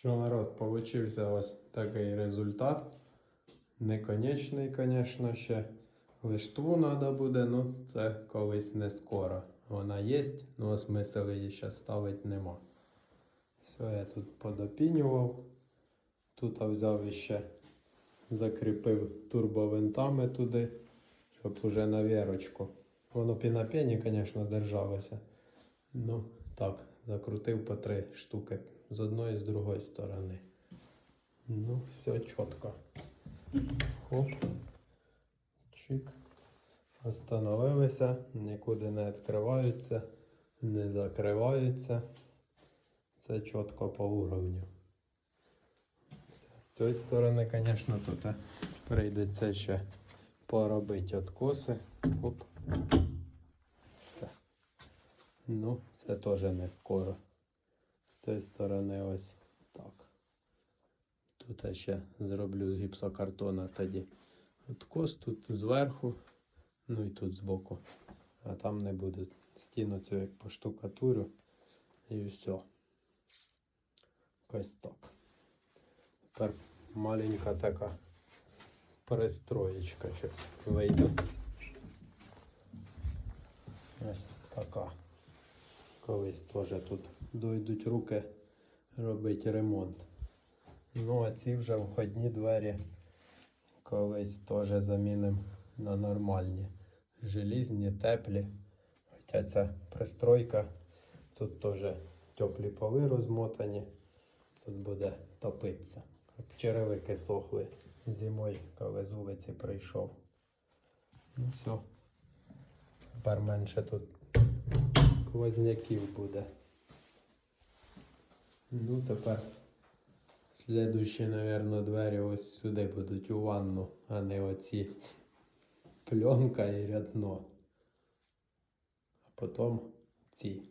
Що народ, получився ось такий результат. Не конечний, звісно, ще. Лиштву треба буде, ну це колись не скоро. Вона є, ну смисл її ще ставити нема. Все, я тут подопінював. Тут взяв іще, закріпив турбовинтами туди, щоб уже на вірочку. Воно пі на звісно, держалося. Ну, так, закрутив по три штуки з одної і з другої сторони. Ну, все чітко. Хоп. Чик. Остановилися, нікуди не відкриваються, не закриваються. Це чітко по уровню. З цієї сторони, звісно, тут прийдеться ще поробити откоси. Оп. Ну, це теж не скоро. З цієї сторони ось так. Тут я ще зроблю з гіпсокартона тоді. Откос тут зверху, ну і тут збоку. А там не буде. Стіну цю як поштукатурю і все. Ось так. Тепер маленька така перестроєчка щось вийде. Ось така. Колись теж тут дойдуть руки робити ремонт. Ну, а ці вже входні двері колись теж замінимо на нормальні. Желізні, теплі. Хоча ця пристройка, тут теж теплі поли розмотані. Тут буде топитися. Черевики сохли зимою, коли з вулиці прийшов. Ну все. Тепер менше тут сквозняків буде. Ну, тепер слідуючі, мабуть, двері ось сюди будуть у ванну, а не оці пленка і рядно. А потім ці.